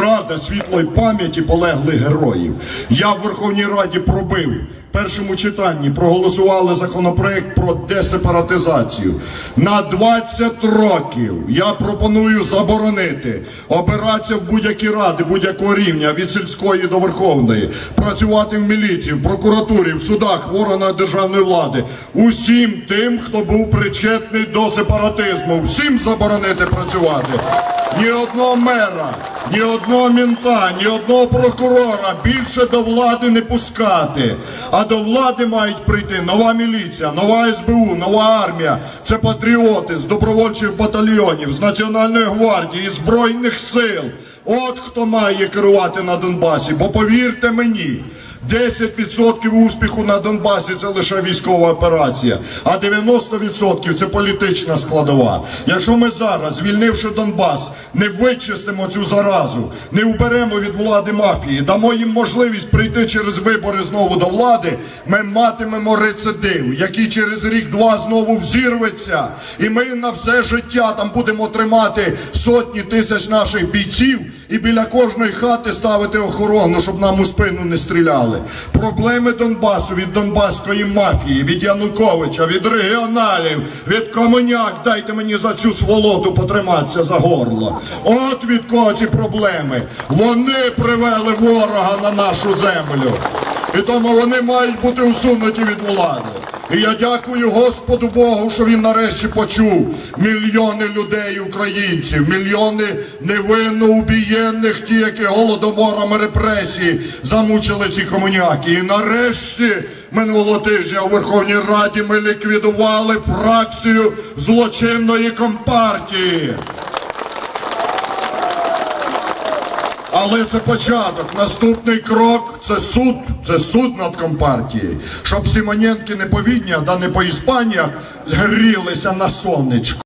Рада світлої пам'яті полеглих героїв. Я в Верховній Раді пробив. В першому читанні проголосували законопроект про десепаратизацію. На 20 років я пропоную заборонити обиратися в будь-які ради будь-якого рівня від сільської до верховної, працювати в міліції, в прокуратурі, в судах, в органах державної влади. Усім тим, хто був причетний до сепаратизму, всім заборонити працювати. Ні одного мера, ні одного мінта, ні одного прокурора більше до влади не пускати. А до влади мають прийти нова міліція, нова СБУ, нова армія. Це патріоти з добровольчих батальйонів, з Національної гвардії, Збройних сил. От хто має керувати на Донбасі. Бо повірте мені, 10% успіху на Донбасі це лише військова операція, а 90% це політична складова. Якщо ми зараз, звільнивши Донбас, не вичистимо цю заразу, не уберемо від влади мафії, дамо їм можливість прийти через вибори знову до влади, ми матимемо рецидив, який через рік-два знову взірветься, і ми на все життя там будемо тримати сотні тисяч наших бійців і біля кожної хати ставити охорону, щоб нам у спину не стріляли. Проблеми Донбасу від донбаської мафії, від Януковича, від регіоналів, від комуняк. Дайте мені за цю сволоту потриматися за горло. От від кого ці проблеми. Вони привели ворога на нашу землю. І тому вони мають бути усунуті від влади. І я дякую Господу Богу, що він нарешті почув мільйони людей, українців, мільйони невинно убієнних, ті, які голодоморами репресії замучили ці комуняки. І нарешті минулого тижня у Верховній Раді ми ліквідували фракцію злочинної компартії. Але це початок. Наступний крок це суд. Це суд над компартією. Щоб Симоненки не по Відня, да не по Іспаніях згрілися на сонечку.